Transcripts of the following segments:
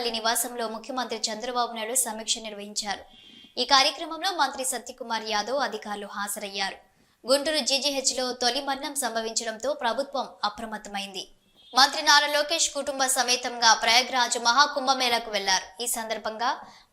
తాడేపల్లి నివాసంలో ముఖ్యమంత్రి చంద్రబాబు నాయుడు సమీక్ష నిర్వహించారు. ఈ కార్యక్రమంలో మంత్రి సత్యకుమార్ యాదవ్ అధికారులు హాజరయ్యారు. గుంటూరు జీజీహెచ్లో తొలి మరణం సంభవించడంతో ప్రభుత్వం అప్రమత్తమైంది. మంత్రి నారా లోకేష్ కుటుంబ సమేతంగా ప్రయాగ్రాజ్ మహాకుంభమేళకు వెళ్ళారు. ఈ సందర్భంగా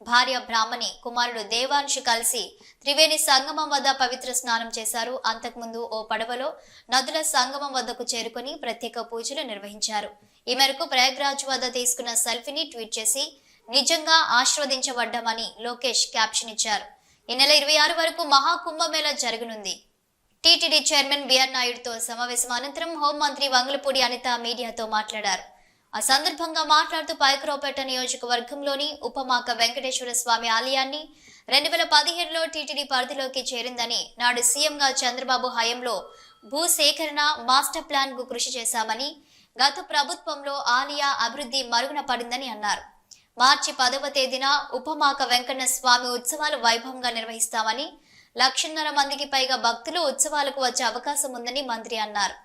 భార్య బ్రాహ్మణి కుమారుడు దేవాన్షు కలిసి త్రివేణి సంగమం వద్ద పవిత్ర స్నానం చేశారు. అంతకుముందు ఓ పడవలో నదుల సంగమం వద్దకు చేరుకుని ప్రత్యేక పూజలు నిర్వహించారు. ఈ మేరకు ప్రయాగ్రాజ్ వద్ద తీసుకున్న సెల్ఫీని ట్వీట్ చేసి నిజంగా ఆశీర్వదించబడ్డామని లోకేష్ క్యాప్షన్ ఇచ్చారు. ఈ నెల ఇరవై ఆరు వరకు మహాకుంభమేళ జరగనుంది. టీటీడీ చైర్మన్ బిఆర్ నాయుడుతో సమావేశం అనంతరం హోంమంత్రి వంగలపూడి అనిత మీడియాతో మాట్లాడారు. ఆ సందర్భంగా మాట్లాడుతూ పాయకరావుపేట నియోజకవర్గంలోని ఉపమాక వెంకటేశ్వర స్వామి ఆలయాన్ని రెండు వేల పదిహేడులో టీటీడీ పరిధిలోకి చేరిందని నాడు సీఎంగా చంద్రబాబు హయాంలో భూసేకరణ మాస్టర్ ప్లాన్కు కృషి చేశామని గత ప్రభుత్వంలో ఆలయ అభివృద్ధి మరుగున పడిందని అన్నారు. మార్చి పదవ తేదీన ఉపమాక వెంకన్న స్వామి ఉత్సవాలు వైభవంగా నిర్వహిస్తామని లక్షన్నర మందికి పైగా భక్తులు ఉత్సవాలకు వచ్చే అవకాశం ఉందని మంత్రి అన్నారు.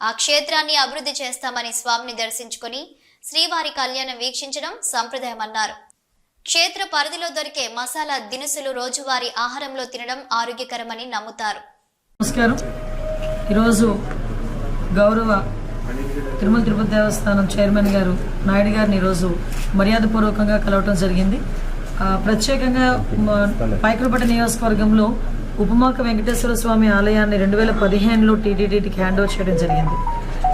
ఆ క్షేత్రాన్ని అభివృద్ధి చేస్తామని స్వామిని దర్శించుకొని శ్రీవారి కళ్యాణం వీక్షించడం సంప్రదాయమన్నారు క్షేత్ర పరిధిలో దొరికే మసాలా దినుసులు రోజువారీ ఆహారంలో తినడం ఆరోగ్యకరమని నమ్ముతారు. నమస్కారం. ఈరోజు గౌరవ తిరుమల తిరుపతి దేవస్థానం చైర్మన్ గారు నాయుడు గారిని ఈరోజు మర్యాదపూర్వకంగా కలవటం జరిగింది. ప్రత్యేకంగా మ- నియోజకవర్గంలో ఉపమాక వెంకటేశ్వర స్వామి ఆలయాన్ని రెండు వేల పదిహేనులో టీటీడీకి హ్యాండ్ ఓవర్ చేయడం జరిగింది.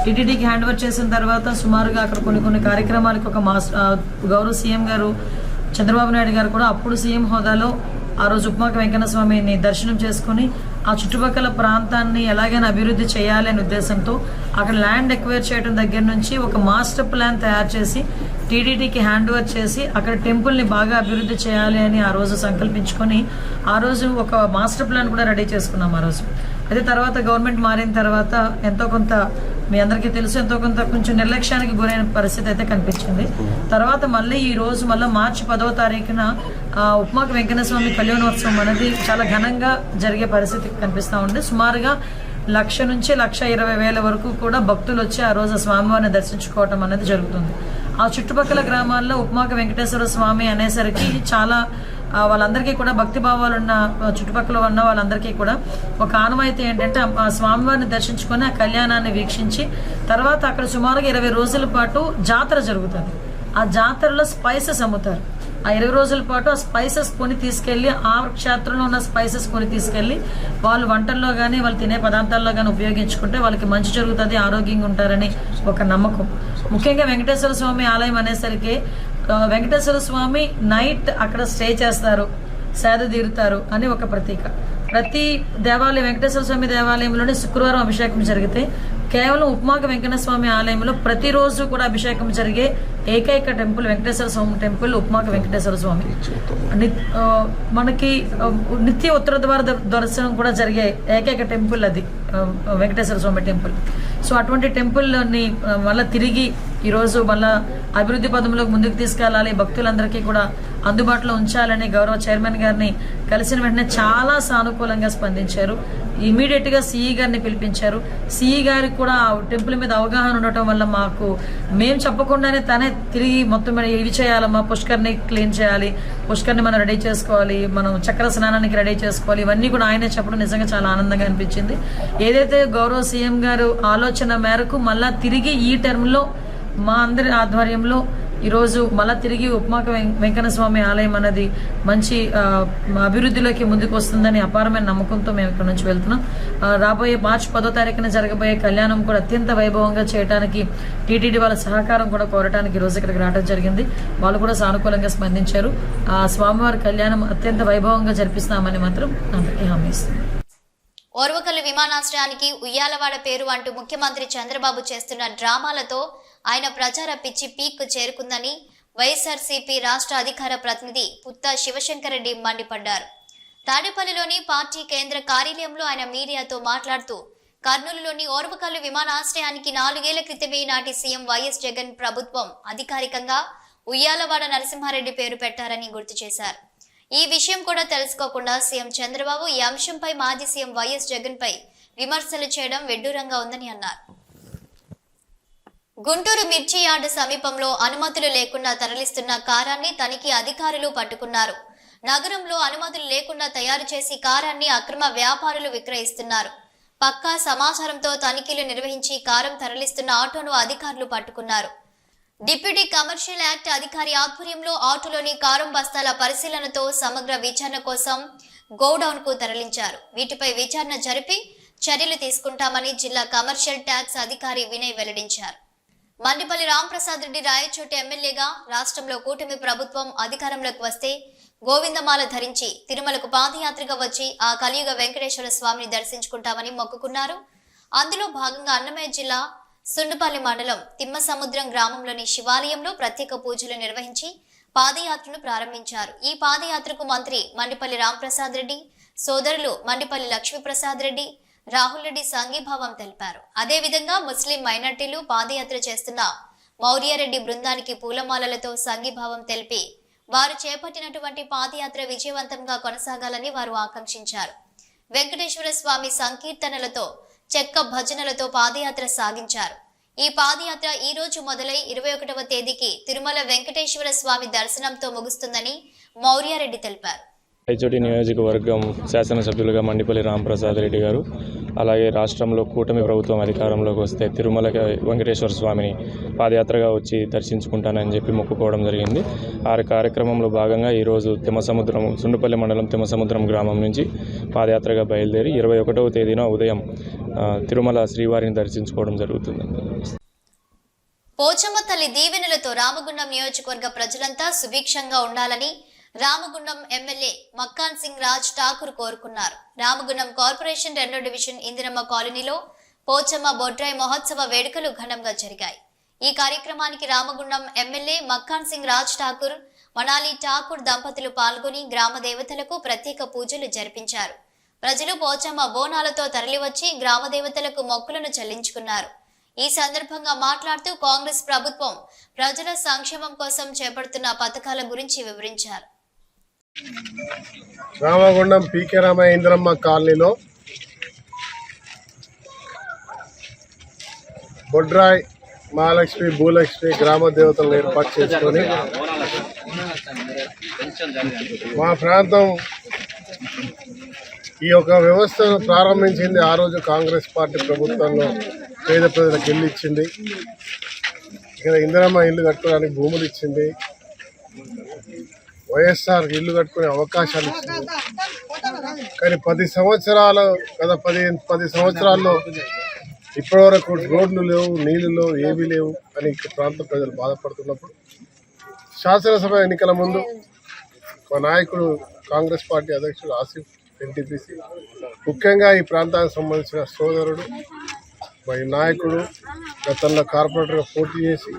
టీటీడీకి హ్యాండ్ ఓవర్ చేసిన తర్వాత సుమారుగా అక్కడ కొన్ని కొన్ని కార్యక్రమాలకు ఒక మాస్ గౌరవ సీఎం గారు చంద్రబాబు నాయుడు గారు కూడా అప్పుడు సీఎం హోదాలో ఆ రోజు ఉపమాక వెంకన్న స్వామిని దర్శనం చేసుకుని ఆ చుట్టుపక్కల ప్రాంతాన్ని ఎలాగైనా అభివృద్ధి చేయాలి అనే ఉద్దేశంతో అక్కడ ల్యాండ్ ఎక్వైర్ చేయడం దగ్గర నుంచి ఒక మాస్టర్ ప్లాన్ తయారు చేసి టీడీటీకి హ్యాండ్ ఓవర్ చేసి అక్కడ టెంపుల్ని బాగా అభివృద్ధి చేయాలి అని ఆ రోజు సంకల్పించుకొని ఆ రోజు ఒక మాస్టర్ ప్లాన్ కూడా రెడీ చేసుకున్నాం ఆ రోజు. అయితే తర్వాత గవర్నమెంట్ మారిన తర్వాత ఎంతో కొంత మీ అందరికీ తెలుసు ఎంతో కొంత కొంచెం నిర్లక్ష్యానికి గురైన పరిస్థితి అయితే కనిపించింది. తర్వాత మళ్ళీ ఈ రోజు మళ్ళీ మార్చి పదవ తారీఖున ఉప్మాక వెంకటస్వామి స్వామి కళ్యాణోత్సవం అనేది చాలా ఘనంగా జరిగే పరిస్థితి కనిపిస్తూ ఉంది. సుమారుగా లక్ష నుంచి లక్ష ఇరవై వేల వరకు కూడా భక్తులు వచ్చి ఆ రోజు స్వామివారిని దర్శించుకోవటం అనేది జరుగుతుంది. ఆ చుట్టుపక్కల గ్రామాల్లో ఉప్మాక వెంకటేశ్వర స్వామి అనేసరికి చాలా వాళ్ళందరికీ కూడా భక్తి భావాలు ఉన్న చుట్టుపక్కల ఉన్న వాళ్ళందరికీ కూడా ఒక ఆనవాయితీ ఏంటంటే ఆ- స్వామివారిని దర్శించుకొని ఆ కళ్యాణాన్ని వీక్షించి తర్వాత అక్కడ సుమారుగా ఇరవై రోజుల పాటు జాతర జరుగుతుంది. ఆ జాతరలో స్పైసెస్ అమ్ముతారు. ఆ ఇరవై రోజుల పాటు ఆ స్పైసెస్ కొని తీసుకెళ్ళి ఆ క్షేత్రంలో ఉన్న స్పైసెస్ కొని తీసుకెళ్ళి వాళ్ళు వంటల్లో కానీ వాళ్ళు తినే పదార్థాల్లో కానీ ఉపయోగించుకుంటే వాళ్ళకి మంచి జరుగుతుంది ఆరోగ్యంగా ఉంటారని ఒక నమ్మకం. ముఖ్యంగా వెంకటేశ్వర స్వామి ఆలయం అనేసరికి వెంకటేశ్వర స్వామి నైట్ అక్కడ స్టే చేస్తారు సేద తీరుతారు అని ఒక ప్రతీక. ప్రతి దేవాలయం వెంకటేశ్వర స్వామి దేవాలయంలోనే శుక్రవారం అభిషేకం జరిగితే కేవలం ఉపమాక వెంకట స్వామి ఆలయంలో ప్రతిరోజు కూడా అభిషేకం జరిగే ఏకైక టెంపుల్ వెంకటేశ్వర స్వామి టెంపుల్ ఉపమాక వెంకటేశ్వర స్వామి. మనకి నిత్య ఉత్తర ద్వార ద- దర్శనం కూడా జరిగే ఏకైక టెంపుల్ అది వెంకటేశ్వర స్వామి టెంపుల్. సో అటువంటి టెంపుల్ని మళ్ళీ తిరిగి ఈరోజు మళ్ళా అభివృద్ధి పదంలోకి ముందుకు తీసుకెళ్ళాలి. భక్తులందరికీ కూడా అందుబాటులో ఉంచాలని గౌరవ చైర్మన్ గారిని కలిసిన వెంటనే చాలా సానుకూలంగా స్పందించారు. ఇమీడియట్గా సిఈ గారిని పిలిపించారు. సిఈ గారికి కూడా టెంపుల్ మీద అవగాహన ఉండటం వల్ల మాకు మేము చెప్పకుండానే తనే తిరిగి మొత్తం ఇవి చేయాలమ్మా పుష్కర్ని క్లీన్ చేయాలి పుష్కర్ని మనం రెడీ చేసుకోవాలి మనం చక్ర స్నానానికి రెడీ చేసుకోవాలి. ఇవన్నీ కూడా ఆయనే చెప్పడం నిజంగా చాలా ఆనందంగా అనిపించింది. ఏదైతే గౌరవ సీఎం గారు ఆలోచన మేరకు మళ్ళా తిరిగి ఈ టర్మ్లో మా అందరి ఆధ్వర్యంలో ఈరోజు మళ్ళా తిరిగి ఉపమాక వెం- వెంకన్న స్వామి ఆలయం అన్నది మంచి అభివృద్ధిలోకి ముందుకు వస్తుందని అపారమైన నమ్మకంతో మేము ఇక్కడ నుంచి వెళ్తున్నాం. రాబోయే మార్చి పదో తారీఖున జరగబోయే కళ్యాణం కూడా అత్యంత వైభవంగా చేయడానికి టీటీడీ వాళ్ళ సహకారం కూడా కోరడానికి ఈరోజు ఇక్కడికి రావడం జరిగింది. వాళ్ళు కూడా సానుకూలంగా స్పందించారు. ఆ స్వామివారి కళ్యాణం అత్యంత వైభవంగా జరిపిస్తామని మాత్రం అందరికీ హామీ ఇస్తుంది ఓర్వకల్లు విమానాశ్రయానికి ఉయ్యాలవాడ పేరు అంటూ ముఖ్యమంత్రి చంద్రబాబు చేస్తున్న డ్రామాలతో ఆయన ప్రచార పిచ్చి పీక్ చేరుకుందని వైఎస్ఆర్సీపీ రాష్ట్ర అధికార ప్రతినిధి పుత్తా శివశంకరెడ్డి మండిపడ్డారు. తాడేపల్లిలోని పార్టీ కేంద్ర కార్యాలయంలో ఆయన మీడియాతో మాట్లాడుతూ కర్నూలులోని ఓర్వకల్లు విమానాశ్రయానికి నాలుగేళ్ళ క్రితమే నాటి సీఎం వైఎస్ జగన్ ప్రభుత్వం అధికారికంగా ఉయ్యాలవాడ నరసింహారెడ్డి పేరు పెట్టారని గుర్తు చేశారు. ఈ విషయం కూడా తెలుసుకోకుండా సీఎం చంద్రబాబు ఈ అంశంపై మాజీ సీఎం వైఎస్ జగన్పై విమర్శలు చేయడం వెడ్డూరంగా ఉందని అన్నారు. గుంటూరు మిర్చి యార్డు సమీపంలో అనుమతులు లేకుండా తరలిస్తున్న కారాన్ని తనిఖీ అధికారులు పట్టుకున్నారు. నగరంలో అనుమతులు లేకుండా తయారు చేసి కారాన్ని అక్రమ వ్యాపారులు విక్రయిస్తున్నారు. పక్కా సమాచారంతో తనిఖీలు నిర్వహించి కారం తరలిస్తున్న ఆటోను అధికారులు పట్టుకున్నారు. డిప్యూటీ కమర్షియల్ యాక్ట్ అధికారి ఆధ్వర్యంలో ఆటోలోని కారం బస్తాల పరిశీలనతో సమగ్ర విచారణ కోసం గోడౌన్కు తరలించారు. వీటిపై విచారణ జరిపి చర్యలు తీసుకుంటామని జిల్లా కమర్షియల్ ట్యాక్స్ అధికారి వినయ్ వెల్లడించారు. మండిపల్లి రాంప్రసాద్ రెడ్డి రాయచోటి ఎమ్మెల్యేగా రాష్ట్రంలో కూటమి ప్రభుత్వం అధికారంలోకి వస్తే గోవిందమాల ధరించి తిరుమలకు పాదయాత్రగా వచ్చి ఆ కలియుగ వెంకటేశ్వర స్వామిని దర్శించుకుంటామని మొక్కుకున్నారు. అందులో భాగంగా అన్నమయ్య జిల్లా సుండుపల్లి మండలం తిమ్మసముద్రం గ్రామంలోని శివాలయంలో ప్రత్యేక పూజలు నిర్వహించి పాదయాత్రను ప్రారంభించారు. ఈ పాదయాత్రకు మంత్రి మండిపల్లి రాంప్రసాద్ రెడ్డి సోదరులు మండిపల్లి లక్ష్మీప్రసాద్ రెడ్డి రాహుల్ రెడ్డి సంఘీభావం తెలిపారు. అదేవిధంగా ముస్లిం మైనార్టీలు పాదయాత్ర చేస్తున్న మౌర్యారెడ్డి బృందానికి పూలమాలలతో సంఘీభావం తెలిపి వారు చేపట్టినటువంటి పాదయాత్ర విజయవంతంగా కొనసాగాలని వారు ఆకాంక్షించారు. వెంకటేశ్వర స్వామి సంకీర్తనలతో చెక్క భజనలతో పాదయాత్ర సాగించారు. ఈ పాదయాత్ర ఈ రోజు మొదలై ఇరవై ఒకటవ తేదీకి తిరుమల వెంకటేశ్వర స్వామి దర్శనంతో ముగుస్తుందని మౌర్యారెడ్డి తెలిపారు. ఐచోటి నియోజకవర్గం శాసనసభ్యులుగా మండిపల్లి రాంప్రసాద్ రెడ్డి గారు అలాగే రాష్ట్రంలో కూటమి ప్రభుత్వం అధికారంలోకి వస్తే తిరుమల వెంకటేశ్వర స్వామిని పాదయాత్రగా వచ్చి దర్శించుకుంటానని చెప్పి మొక్కుకోవడం జరిగింది. ఆ కార్యక్రమంలో భాగంగా ఈరోజు తిమ్మసముద్రం సుండుపల్లి మండలం తిమ్మసముద్రం గ్రామం నుంచి పాదయాత్రగా బయలుదేరి ఇరవై ఒకటవ తేదీన ఉదయం తిరుమల శ్రీవారిని దర్శించుకోవడం జరుగుతుంది. పోచమ్మ తల్లి దీవెనలతో రామగుండం నియోజకవర్గ ప్రజలంతా సుభిక్షంగా ఉండాలని రామగుండం ఎమ్మెల్యే మక్కాన్ సింగ్ రాజ్ ఠాకూర్ కోరుకున్నారు. రామగుండం కార్పొరేషన్ రెండో డివిజన్ ఇందిరమ్మ కాలనీలో పోచమ్మ బొడ్రాయి మహోత్సవ వేడుకలు ఘనంగా జరిగాయి. ఈ కార్యక్రమానికి రామగుండం ఎమ్మెల్యే మక్కాన్ సింగ్ రాజ్ ఠాకూర్ మనాలి ఠాకూర్ దంపతులు పాల్గొని గ్రామ దేవతలకు ప్రత్యేక పూజలు జరిపించారు. ప్రజలు పోచమ్మ బోనాలతో తరలివచ్చి గ్రామ దేవతలకు మొక్కులను చెల్లించుకున్నారు. ఈ సందర్భంగా మాట్లాడుతూ కాంగ్రెస్ ప్రభుత్వం ప్రజల సంక్షేమం కోసం చేపడుతున్న పథకాల గురించి వివరించారు. రామగుండం పీకే రామయ్య ఇంద్రమ్మ కాలనీలో బొడ్రాయ్ మహాలక్ష్మి భూలక్ష్మి గ్రామ దేవతలను ఏర్పాటు చేసుకొని మా ప్రాంతం ఈ యొక్క వ్యవస్థను ప్రారంభించింది ఆ రోజు కాంగ్రెస్ పార్టీ ప్రభుత్వంలో పేద ప్రజలకు ఇల్లు ఇచ్చింది. ఇక్కడ ఇందిరమ్మ ఇల్లు కట్టుకోవడానికి భూములు ఇచ్చింది. వైఎస్ఆర్ ఇల్లు కట్టుకునే అవకాశాలు ఇచ్చింది. కానీ పది సంవత్సరాలు గత పది పది సంవత్సరాల్లో ఇప్పటివరకు రోడ్లు లేవు నీళ్ళు లేవు ఏమీ లేవు అని ఇక్కడ ప్రాంత ప్రజలు బాధపడుతున్నప్పుడు శాసనసభ ఎన్నికల ముందు మా నాయకుడు కాంగ్రెస్ పార్టీ అధ్యక్షుడు ఆసిఫ్ ఎన్టీపీసీ ముఖ్యంగా ఈ ప్రాంతానికి సంబంధించిన సోదరుడు మా నాయకుడు గతంలో కార్పొరేటర్గా పోటీ చేసి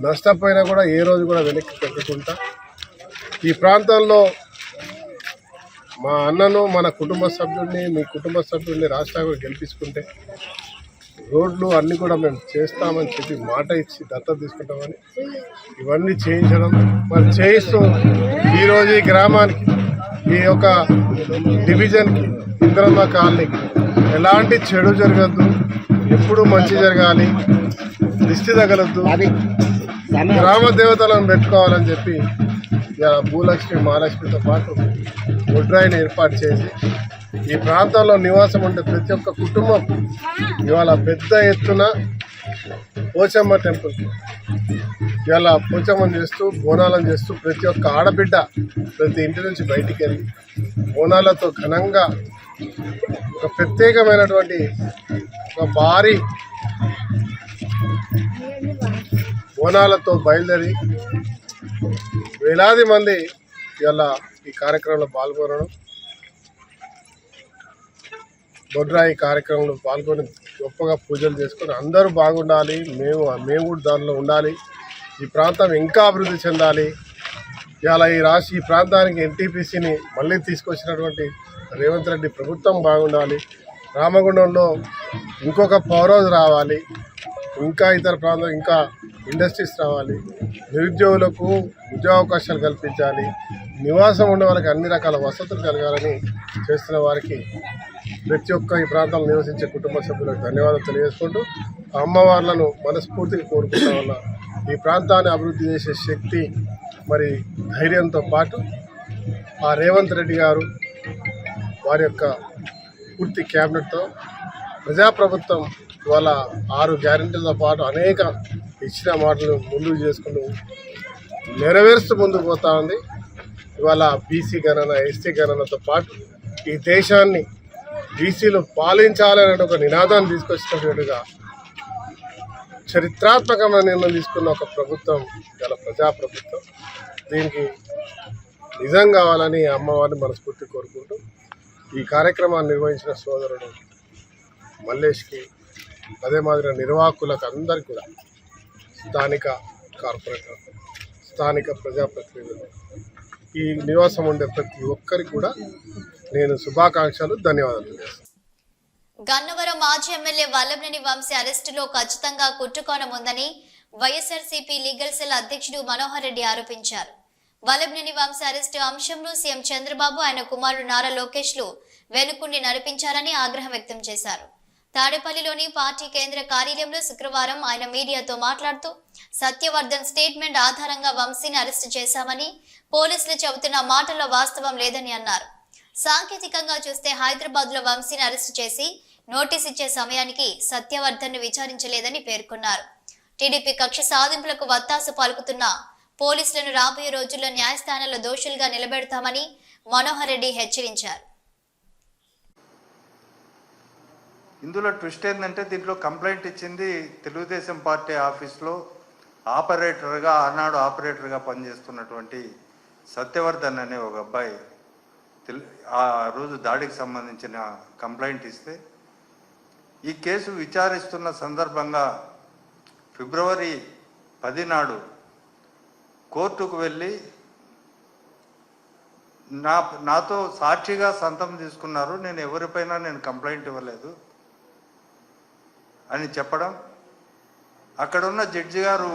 నష్టపోయినా కూడా ఏ రోజు కూడా వెనక్కి పెట్టకుండా ఈ ప్రాంతంలో మా అన్నను మన కుటుంబ సభ్యుడిని మీ కుటుంబ సభ్యుడిని రాష్ట్రానికి గెలిపించుకుంటే రోడ్లు అన్నీ కూడా మేము చేస్తామని చెప్పి మాట ఇచ్చి దత్తత తీసుకుంటామని ఇవన్నీ చేయించడం మరి చేయిస్తూ ఈరోజు ఈ గ్రామానికి ఈ యొక్క డివిజన్కి ఇంద్రమ్మ కాలనీకి ఎలాంటి చెడు జరగద్దు ఎప్పుడు మంచి జరగాలి దిష్టి తగలద్దు గ్రామ దేవతలను పెట్టుకోవాలని చెప్పి భూలక్ష్మి మహాలక్ష్మితో పాటు ముడ్రాయిని ఏర్పాటు చేసి ఈ ప్రాంతంలో నివాసం ఉండే ప్రతి ఒక్క కుటుంబం ఇవాళ పెద్ద ఎత్తున పోచమ్మ టెంపుల్. ఇవాళ పోచమ్మని చేస్తూ బోనాలను చేస్తూ ప్రతి ఒక్క ఆడబిడ్డ ప్రతి ఇంటి నుంచి బయటికి వెళ్ళి బోనాలతో ఘనంగా ఒక ప్రత్యేకమైనటువంటి ఒక భారీ బోనాలతో బయలుదేరి వేలాది మంది ఇవాళ ఈ కార్యక్రమంలో పాల్గొనడం బొడ్రా ఈ కార్యక్రమంలో పాల్గొని గొప్పగా పూజలు చేసుకొని అందరూ బాగుండాలి మేము మేము కూడా దానిలో ఉండాలి ఈ ప్రాంతం ఇంకా అభివృద్ధి చెందాలి. ఇవాళ ఈ రాష్ట్ర ఈ ప్రాంతానికి ఎన్టీపీసీని మళ్ళీ తీసుకొచ్చినటువంటి రేవంత్ రెడ్డి ప్రభుత్వం బాగుండాలి రామగుండంలో ఇంకొక పవర్ రావాలి ఇంకా ఇతర ప్రాంతం ఇంకా ఇండస్ట్రీస్ రావాలి నిరుద్యోగులకు ఉద్యోగావకాశాలు కల్పించాలి నివాసం ఉండే వాళ్ళకి అన్ని రకాల వసతులు కలగాలని చేస్తున్న వారికి ప్రతి ఒక్క ఈ ప్రాంతంలో నివసించే కుటుంబ సభ్యులకు ధన్యవాదాలు తెలియజేసుకుంటూ అమ్మవార్లను మనస్ఫూర్తిగా కోరుకుంటా ఉన్నా ఈ ప్రాంతాన్ని అభివృద్ధి చేసే శక్తి మరి ధైర్యంతో పాటు ఆ రేవంత్ రెడ్డి గారు వారి యొక్క పూర్తి క్యాబినెట్తో ప్రజాప్రభుత్వం ఇవాళ ఆరు గ్యారెంటీలతో పాటు అనేక ఇచ్చిన మాటలు ముందుకు చేసుకుంటూ నెరవేరుస్తూ ముందుకు పోతా ఉంది. ఇవాళ బీసీ గణన ఎస్టీ గణనతో పాటు ఈ దేశాన్ని బీసీలు పాలించాలనే ఒక నినాదాన్ని తీసుకొచ్చినట్టుగా చరిత్రాత్మకమైన నిర్ణయం తీసుకున్న ఒక ప్రభుత్వం గల ప్రజాప్రభుత్వం. దీనికి నిజం కావాలని అమ్మవారిని మనస్ఫూర్తి కోరుకుంటూ ఈ కార్యక్రమాన్ని నిర్వహించిన సోదరుడు మల్లేష్కి అదే మాదిరిగా నిర్వాహకులకు అందరికీ కూడా స్థానిక కార్పొరేటర్ స్థానిక ప్రజాప్రతినిధులు. ఈ నివాసం ఉండే ప్రతి ఒక్కరికి కూడా నేను శుభాకాంక్షలు ధన్యవాదాలు గన్నవరం మాజీ ఎమ్మెల్యే వల్లభనేని వంశీ అరెస్టులో ఖచ్చితంగా కుట్రకోణం ఉందని వైఎస్ఆర్సీపీ లీగల్ సెల్ అధ్యక్షుడు మనోహర్ రెడ్డి ఆరోపించారు. వల్లభనేని వంశీ అరెస్టు అంశంలో సీఎం చంద్రబాబు ఆయన కుమారుడు నారా లోకేష్లు వెనుకుండి నడిపించారని ఆగ్రహం వ్యక్తం చేశారు. తాడేపల్లిలోని పార్టీ కేంద్ర కార్యాలయంలో శుక్రవారం ఆయన మీడియాతో మాట్లాడుతూ సత్యవర్ధన్ స్టేట్మెంట్ ఆధారంగా వంశీని అరెస్టు చేశామని పోలీసులు చెబుతున్న మాటల్లో వాస్తవం లేదని అన్నారు. సాంకేతికంగా చూస్తే హైదరాబాద్లో వంశీని అరెస్టు చేసి నోటీస్ ఇచ్చే సమయానికి సత్యవర్ధన్ విచారించలేదని పేర్కొన్నారు. టీడీపీ కక్ష సాధింపులకు వత్తాసు పలుకుతున్న పోలీసులను రాబోయే రోజుల్లో న్యాయస్థానాల్లో దోషులుగా నిలబెడతామని మనోహర్ రెడ్డి హెచ్చరించారు. ఇందులో ట్విస్ట్ ఏంటంటే దీంట్లో కంప్లైంట్ ఇచ్చింది తెలుగుదేశం పార్టీ ఆఫీస్లో ఆపరేటర్గా ఆనాడు ఆపరేటర్గా పనిచేస్తున్నటువంటి సత్యవర్ధన్ అనే ఒక అబ్బాయి ఆ రోజు దాడికి సంబంధించిన కంప్లైంట్ ఇస్తే ఈ కేసు విచారిస్తున్న సందర్భంగా ఫిబ్రవరి పది నాడు కోర్టుకు వెళ్ళి నా నాతో సాక్షిగా సంతం తీసుకున్నారు. నేను ఎవరిపైనా నేను కంప్లైంట్ ఇవ్వలేదు. అని చెప్పడం? అక్కడున్న జడ్జి గారు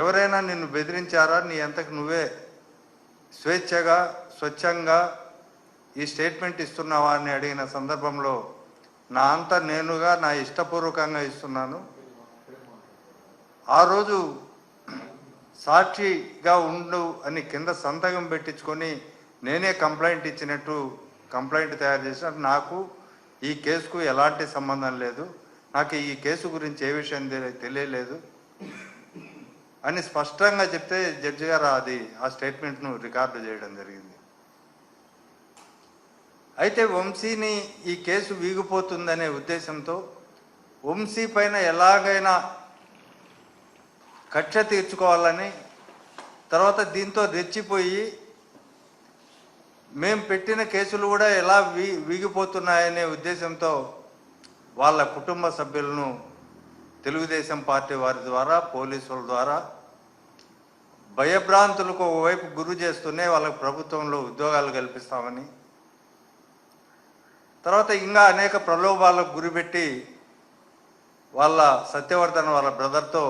ఎవరైనా నిన్ను బెదిరించారా? నీ ఎంతకు నువ్వే స్వేచ్ఛగా స్వచ్ఛంగా ఈ స్టేట్మెంట్ ఇస్తున్నావా అని అడిగిన సందర్భంలో నా అంత నేనుగా నా ఇష్టపూర్వకంగా ఇస్తున్నాను. ఆ రోజు సాక్షిగా ఉండు అని కింద సంతకం పెట్టించుకొని నేనే కంప్లైంట్ ఇచ్చినట్టు కంప్లైంట్ తయారు చేసినట్టు నాకు ఈ కేసుకు ఎలాంటి సంబంధం లేదు. నాకు ఈ కేసు గురించి ఏ విషయం తెలియలేదు. అని స్పష్టంగా చెప్తే జడ్జి గారు అది ఆ స్టేట్మెంట్ను రికార్డు చేయడం జరిగింది. అయితే వంశీని ఈ కేసు వీగిపోతుందనే ఉద్దేశంతో వంశీ పైన ఎలాగైనా కక్ష తీర్చుకోవాలని తర్వాత దీంతో రెచ్చిపోయి మేము పెట్టిన కేసులు కూడా ఎలా వీ వీగిపోతున్నాయనే ఉద్దేశంతో వాళ్ళ కుటుంబ సభ్యులను తెలుగుదేశం పార్టీ వారి ద్వారా పోలీసుల ద్వారా భయభ్రాంతులకు ఒకవైపు గురి చేస్తూనే వాళ్ళకి ప్రభుత్వంలో ఉద్యోగాలు కల్పిస్తామని తర్వాత ఇంకా అనేక ప్రలోభాలకు గురిపెట్టి వాళ్ళ సత్యవర్ధన్ వాళ్ళ బ్రదర్తో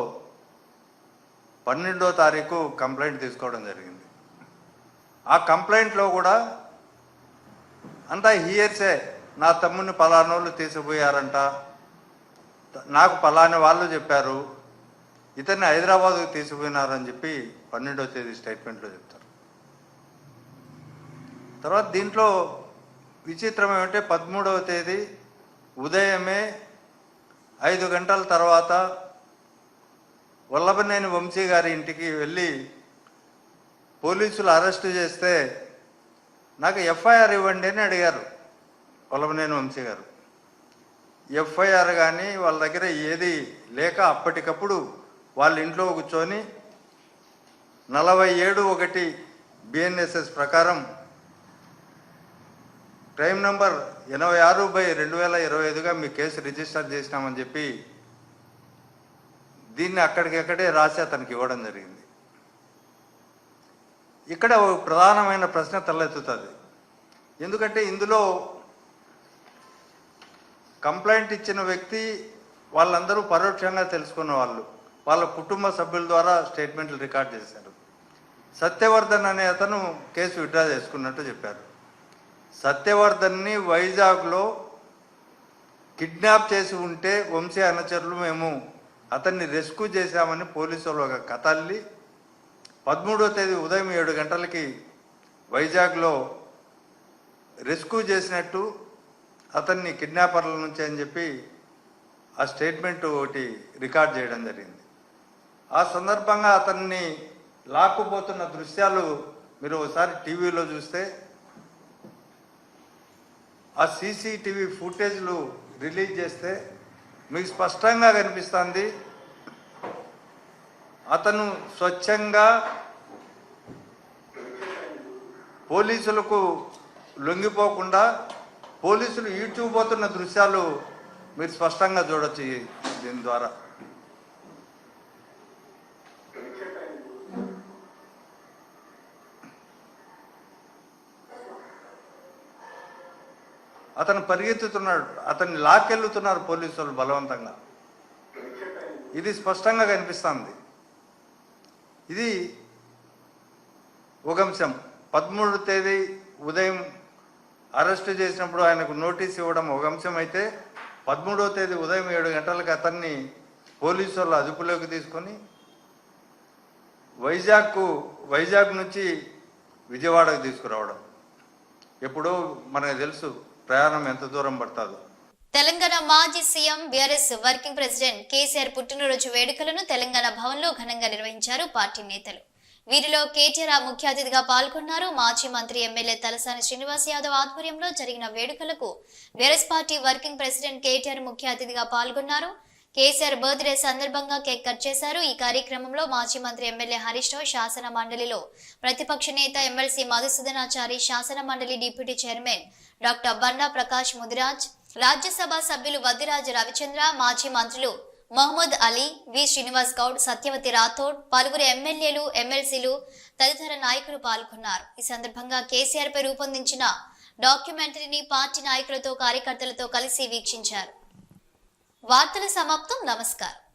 పన్నెండో తారీఖు కంప్లైంట్ తీసుకోవడం జరిగింది. ఆ కంప్లైంట్లో కూడా అంతా హియర్సే నా తమ్ముని పలానోళ్ళు తీసుకుపోయారంట. నాకు పలాని వాళ్ళు చెప్పారు. ఇతన్ని హైదరాబాద్కు తీసుకుపోయినారని చెప్పి పన్నెండో తేదీ స్టేట్మెంట్లో చెప్తారు. తర్వాత దీంట్లో విచిత్రం ఏమంటే పదమూడవ తేదీ ఉదయమే ఐదు గంటల తర్వాత వల్లభనేని వంశీ గారి ఇంటికి వెళ్ళి పోలీసులు అరెస్టు చేస్తే నాకు ఎఫ్ఐఆర్ ఇవ్వండి అని అడిగారు. కొలమనేని వంశీ గారు. ఎఫ్ఐఆర్ కానీ వాళ్ళ దగ్గర ఏది లేక అప్పటికప్పుడు వాళ్ళ ఇంట్లో కూర్చొని నలభై ఏడు ఒకటి బిఎన్ఎస్ఎస్ ప్రకారం క్రైమ్ నంబర్ ఎనభై ఆరు బై రెండు వేల ఇరవై ఐదుగా మీ కేసు రిజిస్టర్ చేసినామని చెప్పి దీన్ని అక్కడికక్కడే రాసి అతనికి ఇవ్వడం జరిగింది. ఇక్కడ ఒక ప్రధానమైన ప్రశ్న తలెత్తుతుంది. ఎందుకంటే ఇందులో కంప్లైంట్ ఇచ్చిన వ్యక్తి వాళ్ళందరూ పరోక్షంగా తెలుసుకున్న వాళ్ళు. వాళ్ళ కుటుంబ సభ్యుల ద్వారా స్టేట్మెంట్లు రికార్డ్ చేశారు. సత్యవర్ధన్ అనే అతను కేసు విత్డ్రా చేసుకున్నట్టు చెప్పారు. సత్యవర్ధన్ని వైజాగ్లో కిడ్నాప్ చేసి ఉంటే వంశీ అనుచరులు మేము అతన్ని రెస్క్యూ చేశామని పోలీసులు ఒక కథల్లి పదమూడో తేదీ ఉదయం ఏడు గంటలకి వైజాగ్లో రెస్క్యూ చేసినట్టు అతన్ని కిడ్నాపర్ల నుంచి అని చెప్పి ఆ స్టేట్మెంట్ ఒకటి రికార్డ్ చేయడం జరిగింది. ఆ సందర్భంగా అతన్ని లాక్కుపోతున్న దృశ్యాలు మీరు ఒకసారి టీవీలో చూస్తే ఆ సీసీటీవీ ఫుటేజ్లు రిలీజ్ చేస్తే మీకు స్పష్టంగా కనిపిస్తుంది అతను స్వచ్ఛంగా పోలీసులకు లొంగిపోకుండా పోలీసులు యూట్యూబ్ పోతున్న దృశ్యాలు మీరు స్పష్టంగా చూడొచ్చు దీని ద్వారా. అతను పరిగెత్తుతున్నాడు అతన్ని లాక్కెళ్తున్నారు పోలీసులు బలవంతంగా. ఇది స్పష్టంగా కనిపిస్తుంది. ఇది ఒక అంశం. పదమూడు తేదీ ఉదయం అరెస్టు చేసినప్పుడు ఆయనకు నోటీస్ ఇవ్వడం ఒక అంశం అయితే పదమూడవ తేదీ ఉదయం ఏడు గంటలకు అతన్ని పోలీసు వాళ్ళు అదుపులోకి తీసుకొని వైజాగ్కు వైజాగ్ నుంచి విజయవాడకు తీసుకురావడం. ఎప్పుడో మనకు తెలుసు ప్రయాణం ఎంత దూరం పడుతుందో. తెలంగాణ మాజీ CM BRS working president KCR పుట్టినరోజు వేడుకలను తెలంగాణ భవన్లో ఘనంగా నిర్వహించారు పార్టీ నేతలు. వీరిలో కేటీఆర్ ముఖ్య అతిథిగా పాల్గొన్నారు. మాజీ మంత్రి ఎమ్మెల్యే తలసాని శ్రీనివాస్ యాదవ్ ఆధ్వర్యంలో జరిగిన వేడుకలకు BRS party working president KTR ముఖ్య అతిథిగా పాల్గొన్నారు. కేసీఆర్ బర్త్డే సందర్భంగా కేక్ కట్ చేశారు. ఈ కార్యక్రమంలో మాజీ మంత్రి ఎమ్మెల్యే హరీష్ రావు శాసన మండలిలో ప్రతిపక్ష నేత ఎమ్మెల్సీ మధుసూదనాచారి శాసన మండలి deputy chairman doctor Banda Prakash Mudiraj Rajya Sabha Vaddiraju Ravichandra మాజీ మంత్రులు మహమ్మద్ అలీ వి. శ్రీనివాస్ గౌడ్ సత్యవతి రాథోడ్ పలువురు ఎమ్మెల్యేలు ఎమ్మెల్సీలు తదితర నాయకులు పాల్గొన్నారు. ఈ సందర్భంగా కేసీఆర్ పై రూపొందించిన డాక్యుమెంటరీని పార్టీ నాయకులతో కార్యకర్తలతో కలిసి వీక్షించారు. వార్తల సమాప్తం. నమస్కారం.